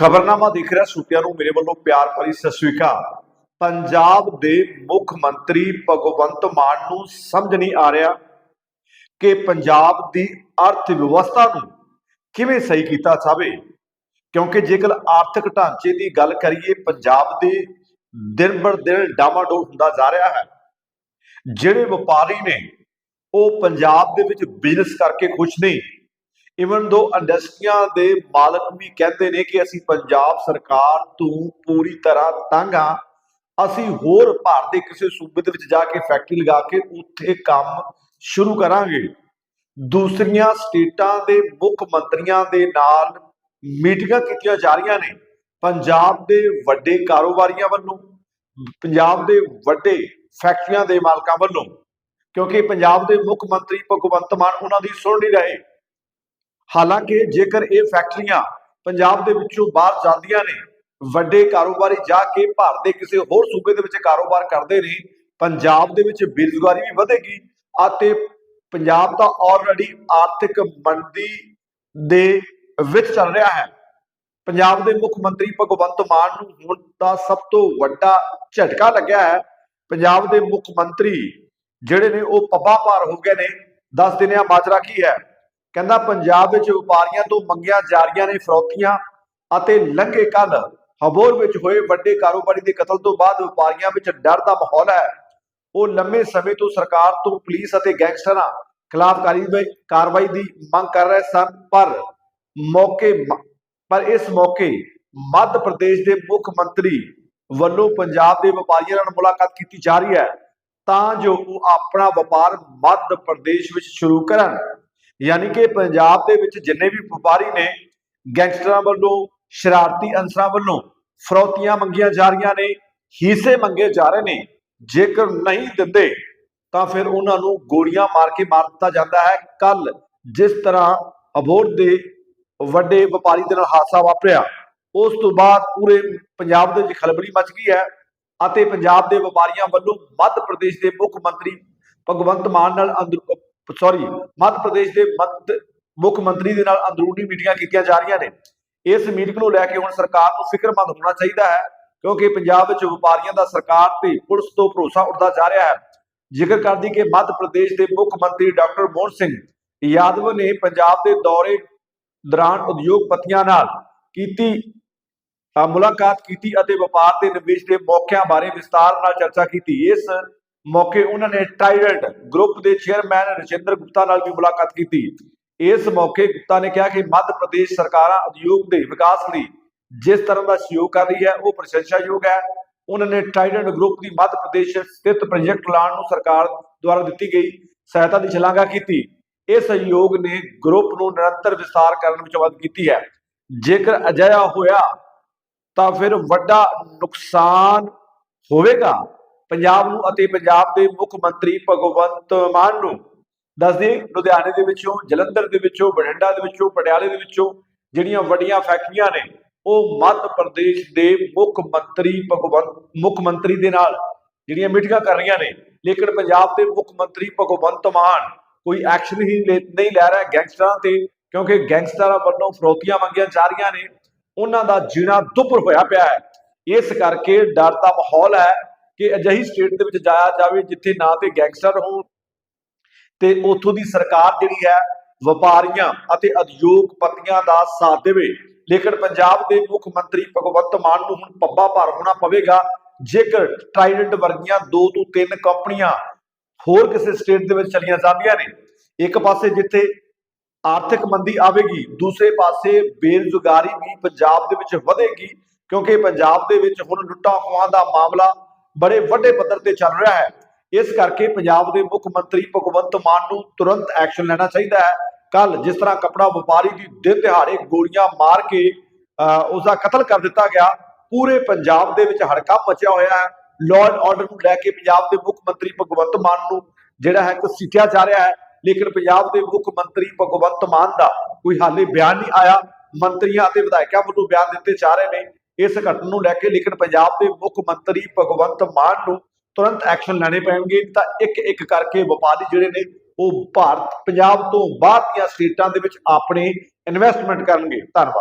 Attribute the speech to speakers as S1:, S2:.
S1: ਖਬਰਨਾਮਾ ਦੇਖ ਰਿਹਾ ਸੁਤਿਆਂ ਨੂੰ ਮੇਰੇ ਵੱਲੋਂ ਪਿਆਰ ਭਰੀ ਸਤਿ ਸ਼੍ਰੀ ਅਕਾਲ। ਪੰਜਾਬ ਦੇ ਮੁੱਖ ਮੰਤਰੀ ਭਗਵੰਤ ਮਾਨ ਨੂੰ ਸਮਝ ਨਹੀਂ ਆ ਰਿਹਾ ਕਿ ਪੰਜਾਬ ਦੀ ਅਰਥ ਵਿਵਸਥਾ ਨੂੰ ਕਿਵੇਂ ਸਹੀ ਕੀਤਾ ਜਾਵੇ। ਕਿਉਂਕਿ ਜੇਕਰ ਆਰਥਿਕ ਢਾਂਚੇ ਦੀ ਗੱਲ ਕਰੀਏ, ਪੰਜਾਬ ਦੇ ਦਿਨ ਬਰ ਦਿਨ ਡਾਮਾਡੋਲ ਹੁੰਦਾ ਜਾ ਰਿਹਾ ਹੈ। ਜਿਹੜੇ ਵਪਾਰੀ ਨੇ, ਉਹ ਪੰਜਾਬ ਦੇ ਵਿੱਚ ਬਿਜ਼ਨਸ ਕਰਕੇ ਖੁਸ਼ ਨਹੀਂ ਇਵਨ ਦੋ ਇੰਡਸਟਰੀਆਂ ਦੇ ਮਾਲਕ ਵੀ ਕਹਿੰਦੇ ਨੇ ਕਿ ਅਸੀਂ ਪੰਜਾਬ ਸਰਕਾਰ ਤੋਂ ਪੂਰੀ ਤਰ੍ਹਾਂ ਤੰਗ ਆ, ਅਸੀਂ ਹੋਰ ਭਾਰਤ ਦੇ ਕਿਸੇ ਸੂਬੇ ਦੇ ਵਿੱਚ ਜਾ ਕੇ ਫੈਕਟਰੀ ਲਗਾ ਕੇ ਉੱਥੇ ਕੰਮ ਸ਼ੁਰੂ ਕਰਾਂਗੇ। ਦੂਸਰੀਆਂ ਸਟੇਟਾਂ ਦੇ ਮੁੱਖ ਮੰਤਰੀਆਂ ਦੇ ਨਾਲ ਮੀਟਿੰਗਾਂ ਕੀਤੀਆਂ ਜਾ ਰਹੀਆਂ ਨੇ। ਪੰਜਾਬ ਦੇ ਵੱਡੇ ਕਾਰੋਬਾਰੀਆਂ ਵੱਲੋਂ, ਪੰਜਾਬ ਦੇ ਵੱਡੇ ਫੈਕਟਰੀਆਂ ਦੇ ਮਾਲਕਾਂ ਵੱਲੋਂ, ਕਿਉਂਕਿ ਪੰਜਾਬ ਦੇ ਮੁੱਖ ਮੰਤਰੀ ਭਗਵੰਤ ਮਾਨ ਉਹਨਾਂ ਦੀ ਸੁਣ ਨਹੀਂ ਰਹੇ। ਹਾਲਾਂਕਿ ਜੇਕਰ ਇਹ ਫੈਕਟਰੀਆਂ ਪੰਜਾਬ ਦੇ ਵਿੱਚੋਂ ਬਾਹਰ ਜਾਂਦੀਆਂ ਨੇ, ਵੱਡੇ ਕਾਰੋਬਾਰੀ ਜਾ ਕੇ ਭਾਰਤ ਦੇ ਕਿਸੇ ਹੋਰ ਸੂਬੇ ਦੇ ਵਿੱਚ ਕਾਰੋਬਾਰ ਕਰਦੇ ਨੇ, ਪੰਜਾਬ ਦੇ ਵਿੱਚ ਬੇਰੁਜ਼ਗਾਰੀ ਵੀ ਵਧੇਗੀ ਅਤੇ ਪੰਜਾਬ ਤਾਂ ਆਲਰੇਡੀ ਆਰਥਿਕ ਮੰਦੀ ਦੇ ਵਿੱਚ ਚੱਲ ਰਿਹਾ ਹੈ। ਪੰਜਾਬ ਦੇ ਮੁੱਖ ਮੰਤਰੀ ਭਗਵੰਤ ਮਾਨ ਨੂੰ ਹੁਣ ਦਾ ਸਭ ਤੋਂ ਵੱਡਾ ਝਟਕਾ ਲੱਗਿਆ ਹੈ। ਪੰਜਾਬ ਦੇ ਮੁੱਖ ਮੰਤਰੀ ਜਿਹੜੇ ਨੇ ਉਹ ਪੱਬਾ ਭਾਰ ਹੋ ਗਏ ਨੇ। ਦੱਸ ਦਿੰਦੇ ਆ ਮਾਜਰਾ ਕੀ ਹੈ? ਕਹਿੰਦਾ ਪੰਜਾਬ ਵਿੱਚ ਵਪਾਰੀਆਂ ਤੋਂ ਮੰਗੀਆਂ ਜਾ ਰਹੀਆਂ ਨੇ ਫਰੌਤੀਆਂ ਅਤੇ ਲੰਘੇ ਕੱਲ ਹਬੋਰ ਵਿੱਚ ਹੋਏ ਵੱਡੇ ਕਾਰੋਬਾਰੀ ਦੇ ਕਤਲ ਤੋਂ ਬਾਅਦ ਵਪਾਰੀਆਂ ਵਿੱਚ ਡਰ ਦਾ ਮਾਹੌਲ ਹੈ। ਉਹ ਲੰਮੇ ਸਮੇਂ ਤੋਂ ਸਰਕਾਰ ਤੋਂ ਪੁਲਿਸ ਅਤੇ ਗੈਂਗਸਟਰਾਂ ਖਿਲਾਫ ਕਾਰਵਾਈ ਦੀ ਮੰਗ ਕਰ ਰਹੇ ਸਨ, ਪਰ ਮੌਕੇ ਪਰ ਇਸ ਮੌਕੇ ਮੱਧ ਪ੍ਰਦੇਸ਼ ਦੇ ਮੁੱਖ ਮੰਤਰੀ ਵੱਲੋਂ ਪੰਜਾਬ ਦੇ ਵਪਾਰੀਆਂ ਨਾਲ ਮੁਲਾਕਾਤ ਕੀਤੀ ਜਾ ਰਹੀ ਹੈ। ਤਾਂ ਜੋ ਉਹ ਆਪਣਾ ਵਪਾਰ ਮੱਧ ਪ੍ਰਦੇਸ਼ ਵਿੱਚ ਸ਼ੁਰੂ ਕਰਨ। ਯਾਨੀ ਕਿ ਪੰਜਾਬ ਦੇ ਵਿੱਚ ਜਿੰਨੇ ਵੀ ਵਪਾਰੀ ਨੇ, ਗੈਂਗਸਟਰਾਂ ਵੱਲੋਂ, ਸ਼ਰਾਰਤੀ ਅਨਸਰਾਂ ਵੱਲੋਂ ਫਰੌਤੀਆਂ ਮੰਗੀਆਂ ਜਾ ਰਹੀਆਂ ਨੇ, ਹਿੱਸੇ ਮੰਗੇ ਜਾ ਰਹੇ ਨੇ, ਜੇਕਰ ਨਹੀਂ ਦਿੰਦੇ, ਤਾਂ ਫਿਰ ਉਹਨਾਂ ਨੂੰ ਗੋਲੀਆਂ ਮਾਰ ਕੇ ਮਾਰ ਦਿੱਤਾ ਜਾਂਦਾ ਹੈ। ਕੱਲ ਜਿਸ ਤਰ੍ਹਾਂ ਅਬੋਰ ਦੇ ਵੱਡੇ ਵਪਾਰੀ ਦੇ ਨਾਲ ਹਾਦਸਾ ਵਾਪਰਿਆ, ਉਸ ਤੋਂ ਬਾਅਦ ਪੂਰੇ ਪੰਜਾਬ ਦੇ ਵਿੱਚ ਖਲਬਲੀ ਮਚ ਗਈ ਹੈ ਅਤੇ ਪੰਜਾਬ ਦੇ ਵਪਾਰੀਆਂ ਵੱਲੋਂ ਮੱਧ ਪ੍ਰਦੇਸ਼ ਦੇ ਮੁੱਖ ਮੰਤਰੀ ਭਗਵੰਤ ਮਾਨ ਨਾਲ ਅੰਦਰ ਸੌਰੀ ਮੱਧ ਪ੍ਰਦੇਸ਼ ਦੇ ਮੱਧ ਮੁੱਖ ਮੰਤਰੀ ਦੇ ਨਾਲ ਅੰਦਰੂਨੀ ਮੀਟਿੰਗਾਂ ਕੀਤੀਆਂ ਜਾ ਰਹੀਆਂ ਨੇ। ਇਸ ਮੀਟਿੰਗ ਨੂੰ ਲੈ ਕੇ ਹੁਣ ਸਰਕਾਰ ਨੂੰ ਫਿਕਰਮੰਦ ਹੋਣਾ ਚਾਹੀਦਾ ਹੈ, ਕਿਉਂਕਿ ਪੰਜਾਬ ਵਿੱਚ ਵਪਾਰੀਆਂ ਦਾ ਸਰਕਾਰ ਤੇ ਪੁਲਿਸ ਤੋਂ ਭਰੋਸਾ ਉੱਠਦਾ ਜਾ ਰਿਹਾ ਹੈ। ਜ਼ਿਕਰ ਕਰਦੀ ਕਿ ਮੱਧ ਪ੍ਰਦੇਸ਼ ਦੇ ਮੁੱਖ ਮੰਤਰੀ ਡਾਕਟਰ ਮੋਹਨ ਸਿੰਘ ਯਾਦਵ ਨੇ ਪੰਜਾਬ ਦੇ ਦੌਰੇ ਦੌਰਾਨ ਉਦਯੋਗਪਤੀਆਂ ਨਾਲ ਕੀਤੀ ਮੁਲਾਕਾਤ ਕੀਤੀ ਅਤੇ ਵਪਾਰ ਤੇ ਨਿਵੇਸ਼ ਦੇ ਮੌਕਿਆਂ ਬਾਰੇ ਵਿਸਤਾਰ ਨਾਲ ਚਰਚਾ ਕੀਤੀ। ਇਸ ਮੌਕੇ ਉਹਨਾਂ ਨੇ ਟ੍ਰਾਈਡੈਂਟ ਗਰੁੱਪ ਦੇ ਚੇਅਰਮੈਨ ਰਜਿੰਦਰ ਗੁਪਤਾ ਨਾਲ ਵੀ ਮੁਲਾਕਾਤ ਕੀਤੀ। ਇਸ ਮੌਕੇ ਗੁਪਤਾ ਨੇ ਕਿਹਾ ਕਿ ਮੱਧ ਪ੍ਰਦੇਸ਼ ਸਰਕਾਰਾਂ ਉਦਯੋਗ ਦੇ ਵਿਕਾਸ ਲਈ ਜਿਸ ਤਰ੍ਹਾਂ ਦਾ ਸਹਿਯੋਗ ਕਰ ਰਹੀ ਹੈ, ਉਹ ਪ੍ਰਸ਼ੰਸਾਯੋਗ ਹੈ। ਉਹਨਾਂ ਨੇ ਟ੍ਰਾਈਡੈਂਟ ਗਰੁੱਪ ਦੀ ਮੱਧ ਪ੍ਰਦੇਸ਼ ਸਥਿਤ ਪ੍ਰੋਜੈਕਟ ਲਾਉਣ ਨੂੰ ਸਰਕਾਰ ਦੁਆਰਾ ਦਿੱਤੀ ਗਈ ਸਹਾਇਤਾ ਦੀ ਸ਼ਲਾਘਾ ਕੀਤੀ। ਇਹ ਸਹਿਯੋਗ ਨੇ ਗਰੁੱਪ ਨੂੰ ਨਿਰੰਤਰ ਵਿਸਤਾਰ ਕਰਨ ਵਿੱਚ ਮਦਦ ਕੀਤੀ ਹੈ। ਜੇਕਰ ਅਜਿਹਾ ਹੋਇਆ ਤਾਂ ਫਿਰ ਵੱਡਾ ਨੁਕਸਾਨ ਹੋਵੇਗਾ। ਪੰਜਾਬ ਨੂੰ ਅਤੇ ਪੰਜਾਬ ਦੇ ਮੁੱਖ ਮੰਤਰੀ ਭਗਵੰਤ ਮਾਨ ਨੂੰ ਦੱਸਦੇ ਲੁਧਿਆਣੇ ਦੇ ਵਿੱਚੋਂ, ਜਲੰਧਰ ਦੇ ਵਿੱਚੋਂ, ਬਠਿੰਡਾ ਦੇ ਵਿੱਚੋਂ, ਪਟਿਆਲੇ ਦੇ ਵਿੱਚੋਂ ਜਿਹੜੀਆਂ ਵੱਡੀਆਂ ਫੈਕਟਰੀਆਂ ਨੇ, ਉਹ ਮੱਧ ਪ੍ਰਦੇਸ਼ ਦੇ ਮੁੱਖ ਮੰਤਰੀ ਭਗਵੰਤ ਮੁੱਖ ਮੰਤਰੀ ਦੇ ਨਾਲ ਜਿਹੜੀਆਂ ਮੀਟਿੰਗਾਂ ਕਰ ਰਹੀਆਂ ਨੇ, ਲੇਕਿਨ ਪੰਜਾਬ ਦੇ ਮੁੱਖ ਮੰਤਰੀ ਭਗਵੰਤ ਮਾਨ ਕੋਈ ਐਕਸ਼ਨ ਹੀ ਲੈ- ਨਹੀਂ ਲੈ ਰਿਹਾ ਗੈਂਗਸਟਰਾਂ ਤੇ, ਕਿਉਂਕਿ ਗੈਂਗਸਟਰਾਂ ਵੱਲੋਂ ਫਰੋਤੀਆਂ ਮੰਗੀਆਂ ਜਾ ਰਹੀਆਂ ਨੇ, ਉਹਨਾਂ ਦਾ ਜੀਣਾ ਦੁੱਭਰ ਹੋਇਆ ਪਿਆ ਹੈ। ਇਸ ਕਰਕੇ ਡਰ ਦਾ ਮਾਹੌਲ ਹੈ ਕਿ ਅਜਿਹੀ ਸਟੇਟ ਦੇ ਵਿੱਚ ਜਾਇਆ ਜਾਵੇ ਜਿੱਥੇ ਨਾ ਤੇ ਗੈਂਗਸਟਰ ਹੋਣ ਤੇ ਉੱਥੋਂ ਦੀ ਸਰਕਾਰ ਜਿਹੜੀ ਹੈ ਵਪਾਰੀਆਂ ਅਤੇ ਉਦਯੋਗਪਤੀਆਂ ਦਾ ਸਾਥ ਦੇਵੇ। ਲੇਕਿਨ ਪੰਜਾਬ ਦੇ ਮੁੱਖ ਮੰਤਰੀ ਭਗਵੰਤ ਮਾਨ ਨੂੰ ਹੁਣ ਪੱਬਾ ਭਾਰ ਹੋਣਾ ਪਵੇਗਾ। ਜੇਕਰ ਟ੍ਰਾਈਡੈਂਟ ਵਰਗੀਆਂ ਦੋ ਤੋਂ ਤਿੰਨ ਕੰਪਨੀਆਂ ਹੋਰ ਕਿਸੇ ਸਟੇਟ ਦੇ ਵਿੱਚ ਚਲੀਆਂ ਜਾਂਦੀਆਂ ਨੇ, ਇੱਕ ਪਾਸੇ ਜਿੱਥੇ ਆਰਥਿਕ ਮੰਦੀ ਆਵੇਗੀ, ਦੂਸਰੇ ਪਾਸੇ ਬੇਰੁਜ਼ਗਾਰੀ ਵੀ ਪੰਜਾਬ ਦੇ ਵਿੱਚ ਵਧੇਗੀ, ਕਿਉਂਕਿ ਪੰਜਾਬ ਦੇ ਵਿੱਚ ਹੁਣ ਲੁੱਟਾਂ ਖੋਹਾਂ ਦਾ ਮਾਮਲਾ ਬੜੇ ਵੱਡੇ ਪੱਧਰ ਤੇ ਚੱਲ ਰਿਹਾ ਹੈ। ਇਸ ਕਰਕੇ ਪੰਜਾਬ ਦੇ ਮੁੱਖ ਮੰਤਰੀ ਭਗਵੰਤ ਮਾਨ ਨੂੰ ਤੁਰੰਤ ਐਕਸ਼ਨ ਲੈਣਾ ਚਾਹੀਦਾ ਹੈ। ਕੱਲ ਜਿਸ ਤਰ੍ਹਾਂ ਕਪੜਾ ਵਪਾਰੀ ਦੀ ਦਿਨ ਦਿਹਾੜੇ ਗੋਲੀਆਂ ਮਾਰ ਕੇ ਉਸ ਦਾ ਕਤਲ ਕਰ ਦਿੱਤਾ ਗਿਆ, ਪੂਰੇ ਪੰਜਾਬ ਦੇ ਵਿੱਚ ਹੜਕੰਪ ਮਚਿਆ ਹੋਇਆ ਹੈ। ਲਾਅ ਐਂਡ ਆਰਡਰ ਨੂੰ ਲੈ ਕੇ ਪੰਜਾਬ ਦੇ ਮੁੱਖ ਮੰਤਰੀ ਭਗਵੰਤ ਮਾਨ ਨੂੰ ਜਿਹੜਾ ਹੈ ਕੁਝ ਸਿੱਖਿਆ ਜਾ ਰਿਹਾ ਹੈ। ਲੇਕਿਨ ਪੰਜਾਬ ਦੇ ਮੁੱਖ ਮੰਤਰੀ ਭਗਵੰਤ ਮਾਨ ਦਾ ਕੋਈ ਹਾਲੇ ਬਿਆਨ ਨਹੀਂ ਆਇਆ। ਮੰਤਰੀਆਂ ਅਤੇ ਵਿਧਾਇਕਾਂ ਵੱਲੋਂ ਬਿਆਨ ਦਿੱਤੇ ਜਾ ਰਹੇ ਨੇ। ਇਸ ਘਟਨਾ ਨੂੰ ਲੈ ਕੇ ਲੇਕਿਨ ਪੰਜਾਬ ਦੇ ਮੁੱਖ ਮੰਤਰੀ ਭਗਵੰਤ ਮਾਨ ਨੂੰ ਤੁਰੰਤ ਐਕਸ਼ਨ ਲੈਣੇ ਪੈਣਗੇ। ਤਾਂ ਇੱਕ ਇੱਕ ਕਰਕੇ ਵਪਾਰੀ ਜਿਹੜੇ ਨੇ, ਉਹ ਭਾਰਤ, ਪੰਜਾਬ ਤੋਂ ਬਾਹਰ ਦੀਆਂ ਸਟੇਟਾਂ ਦੇ ਵਿੱਚ ਆਪਣੇ ਇਨਵੈਸਟਮੈਂਟ ਕਰਨਗੇ। ਧੰਨਵਾਦ।